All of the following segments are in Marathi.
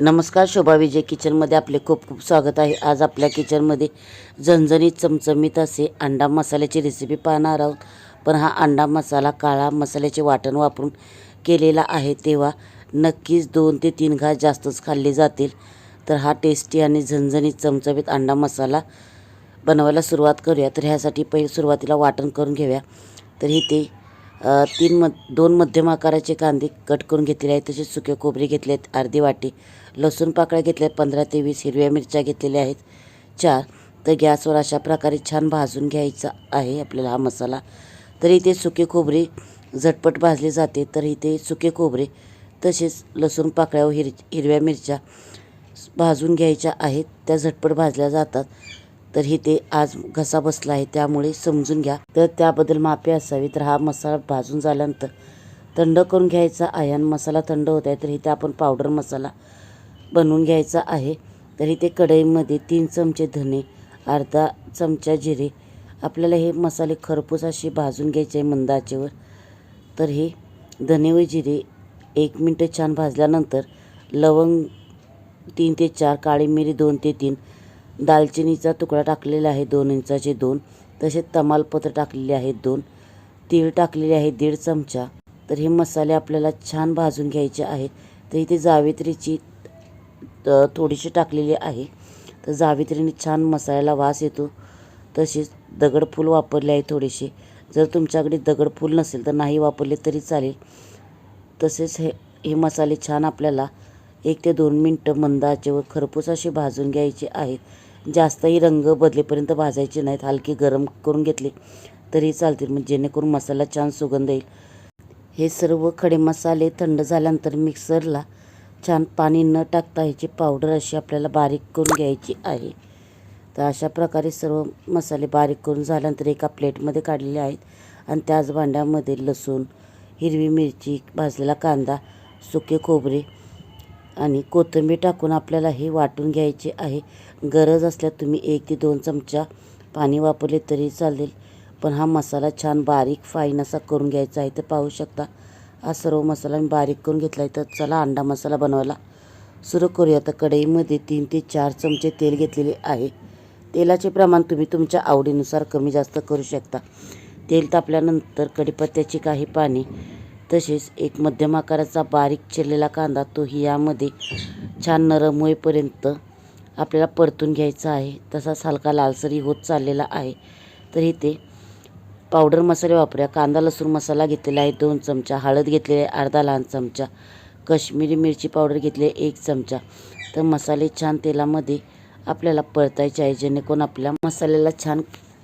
नमस्कार शोभा विजय किचनमध्ये आपले खूप खूप स्वागत आहे. आज आपल्या किचनमध्ये झणझणीत चमचमीत असे अंडा मसाल्याची रेसिपी पाहणार आहोत. पण हा अंडा मसाला काळा मसाल्याचे वाटण वापरून केलेला आहे. तेव्हा नक्कीच दोन ते तीन घास जास्तच खाल्ले जातील. तर हा टेस्टी आणि झणझणीत चमचमीत अंडा मसाला बनवायला सुरुवात करूया. तर ह्यासाठी पहिले सुरुवातीला वाटण करून घेऊया. तर इथे ते तीन म दोन मध्यम आकाराचे कांदे कट करून घेतलेले आहेत. तसेच सुके खोबरे घेतले आहेत. अर्धी वाटी लसूण पाकळ्या घेतल्या आहेत. पंधरा ते वीस हिरव्या मिरच्या घेतलेल्या आहेत. चार तर गॅसवर अशा प्रकारे छान भाजून घ्यायचा आहे आपल्याला हा मसाला. तर इथे सुके खोबरे झटपट भाजले जाते. तर इथे सुके खोबरे तसेच लसूण पाकळ्या व हिर हिरव्या मिरच्या भाजून घ्यायच्या आहेत. त्या झटपट भाजल्या जातात. तर ही ते आज घसा बसला आहे त्यामुळे समजून घ्या. तर त्याबद्दल माफी असावी तर हा मसाला भाजून झाल्यानंतर थंड करून घ्यायचा आहे आणि मसाला थंड होत आहे तर इथे आपण पावडर मसाला बनवून घ्यायचा आहे. तर इथे कढईमध्ये तीन चमचे धने अर्धा चमचा जिरे. आपल्याला हे मसाले खरपूस असे भाजून घ्यायचे आहे मंद आचेवर तर हे धने व जिरे एक मिनटं छान भाजल्यानंतर लवंग तीन ते चार काळी मिरी दोन ते तीन दालचिनीचा तुकडा टाकलेला आहे दोन इंचाचे दोन. तसेच तमालपत्र टाकलेले आहेत दोन. तीळ टाकलेले आहे दीड चमचा. तर हे मसाले आपल्याला छान भाजून घ्यायचे आहेत. तर इथे जावित्रीची थोडीशी टाकलेली आहे. तर जावित्रीने छान मसाल्याला वास येतो. तसेच दगडफूल वापरले आहे थोडेसे. जर तुमच्याकडे दगडफूल नसेल तर नाही वापरले तरी चालेल. तसेच हे हे मसाले छान आपल्याला एक ते दोन मिनटं मंद आचेवर खरपूस असे भाजून घ्यायचे आहेत. जास्तही रंग बदलेपर्यंत भाजायचे नाहीत. हलके गरम करून घेतले तरी चालतील. म्हणजे जेणेकरून मसाला छान सुगंध येईल. हे सर्व खडे मसाले थंड झाल्यानंतर मिक्सरला छान पाणी न टाकता ह्याची पावडर अशी आपल्याला बारीक करून घ्यायची आहे. तर अशा प्रकारे सर्व मसाले बारीक करून झाल्यानंतर एका प्लेटमध्ये काढलेले आहेत. आणि त्याच भांड्यामध्ये लसूण हिरवी मिरची भाजलेला कांदा सुके खोबरे आणि कोथिंबीर टाकून आपल्याला हे वाटून घ्यायचे आहे. गरज असल्यास तुम्ही एक ते दोन चमचा पाणी वापरले तरी चालेल पण हा मसाला छान बारीक फाईन असा करून घ्यायचा आहे तर पाहू शकता. हा सर्व मसाला मी बारीक करून घेतला आहे तर चला अंडा मसाला बनवायला सुरू करूया. तर कढईमध्ये तीन ते चार चमचे तेल घेतलेले आहे. तेलाचे प्रमाण तुम्ही तुमच्या आवडीनुसार कमी जास्त करू शकता. तेल तापल्यानंतर कढीपत्त्याची काही पाने तसेच एक मध्यम आकाराचा बारीक चिरलेला कांदा तोही यामध्ये छान नरम होईपर्यंत आपल्याला परतून घ्यायचा आहे. तसाच हलका लालसरी होत चाललेला आहे. तर इथे पावडर मसाले वापरूया. कांदा लसूण मसाला घेतलेला आहे दोन चमचा. हळद घेतलेली आहे अर्धा लहान चमचा. कश्मीरी मिरची पावडर घेतली आहे एक चमचा. तर मसाले छान तेलामध्ये आपल्याला परतायचे आहे. जेणेकरून आपल्या मसाल्याला छान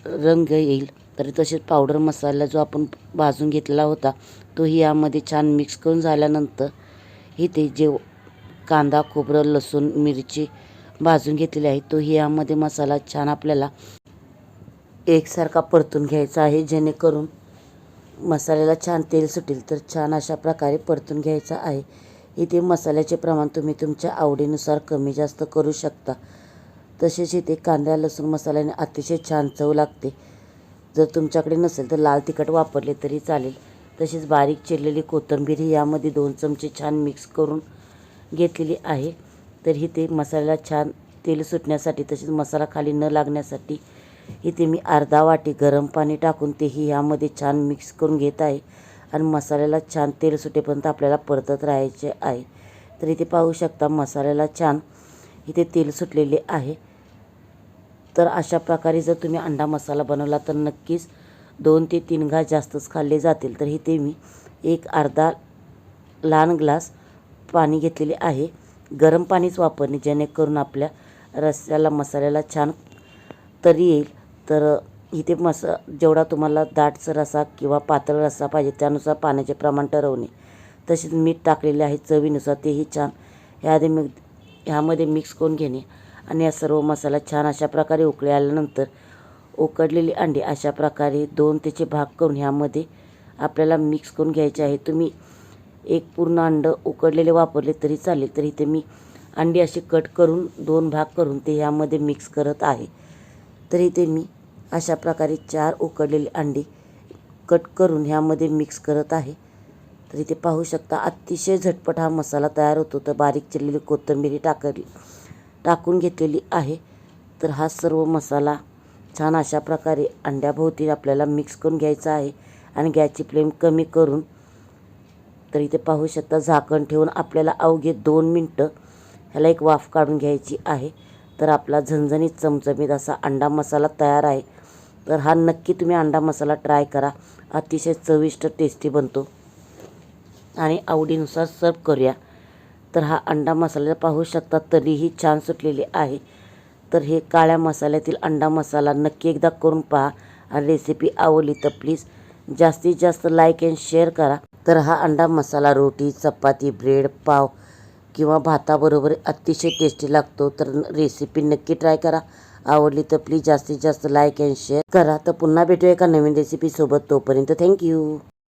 रंग येईल. तर तसेच पावडर मसाला जो आपण भाजून घेतलेला होता तोही यामध्ये छान मिक्स करून झाल्यानंतर इथे जे कांदा खोबरं लसूण मिरची भाजून घेतलेली आहे तोही यामध्ये मसाला छान आपल्याला एकसारखा परतून घ्यायचा आहे जेणेकरून मसाल्याला छान तेल सुटेल तर छान अशा प्रकारे परतून घ्यायचा आहे. इथे मसाल्याचे प्रमाण तुम्ही तुमच्या आवडीनुसार कमी जास्त करू शकता. तसेच इथे कांदा लसूण मसाल्याने अतिशय छान चव लागते. जर तुमच्याकडे नसेल तर लाल तिखट वापरले तरी चालेल. तसेच बारीक चिरलेली कोथिंबीर ही यामध्ये दोन चमचे छान मिक्स करून घेतलेली आहे. तर इथे मसाल्याला छान तेल सुटण्यासाठी तसेच मसाला खाली न लागण्यासाठी इथे मी अर्धा वाटी गरम पाणी टाकून तेही यामध्ये छान मिक्स करून घेत आहे. आणि मसाल्याला छान तेल सुटेपर्यंत आपल्याला परतत राहायचे आहे. तर इथे पाहू शकता मसाल्याला छान इथे तेल सुटलेले आहे. तर अशा प्रकारे जर तुम्ही अंडा मसाला बनवला तर नक्कीच दोन ते तीन घास जास्तच खाल्ले जातील. तर इथे मी एक अर्धा लहान ग्लास पाणी घेतलेले आहे. गरम पाणीच वापरणे जेणेकरून आपल्या रस्स्याला मसाल्याला छान तरी येईल. तर इथे मसा जेवढा तुम्हाला दाटचा रसा किंवा पातळ रस्सा पाहिजे त्यानुसार पाण्याचे प्रमाण ठरवणे. तसेच मीठ टाकलेले आहे चवीनुसार तेही छान. ह्याआधी मी ह्यामध्ये मिक्स करून घेणे. आणि या सर्व मसाला छान अशा प्रकारे उकळी आल्यानंतर उकडलेली अंडी अशा प्रकारे दोन त्याचे भाग करून ह्यामध्ये आपल्याला मिक्स करून घ्यायचे आहे. तुम्ही एक पूर्ण अंड उकडलेले वापरले तरी चालेल. तर इथे मी अंडी अशी कट करून दोन भाग करून ते ह्यामध्ये मिक्स करत आहे. तर इथे मी अशा प्रकारे चार उकडलेली अंडी कट करून ह्यामध्ये मिक्स करत आहे. तर इथे पाहू शकता अतिशय झटपट हा मसाला तयार होतो. तर बारीक चिरलेली कोथिंबीर टाकली. टाकून घेतलेली आहे. तर हा सर्व मसाला छान अशा प्रकारे अंड्याभोवती आपल्याला मिक्स करून घ्यायचा आहे. आणि गॅसची फ्लेम कमी करून तर इथे पाहू शकता झाकण ठेवून आपल्याला अवघे दोन मिनटं ह्याला एक वाफ काढून घ्यायची आहे. तर आपला झणझणीत चमचमीत असा अंडा मसाला तयार आहे. तर हा नक्की तुम्ही अंडा मसाला ट्राय करा. अतिशय चविष्ट टेस्टी बनतो. आणि आवडीनुसार सर्व करूया. तर हा अंडा मसाला पाहू शकता तरीही छान सुटलेली आहे. तर हे काळ्या मसाल्यातील अंडा मसाला नक्की एकदा करून पहा. आणि रेसिपी आवडली तर प्लीज जास्तीत जास्त लाईक अँड शेअर करा. तर हा अंडा मसाला रोटी चपाती ब्रेड पाव किंवा भाताबरोबर अतिशय टेस्टी लागतो. तर रेसिपी नक्की ट्राय करा. आवडली तर प्लीज जास्तीत जास्त लाईक अँड शेअर करा. तर पुन्हा भेटूया एका नवीन रेसिपीसोबत तोपर्यंत थँक्यू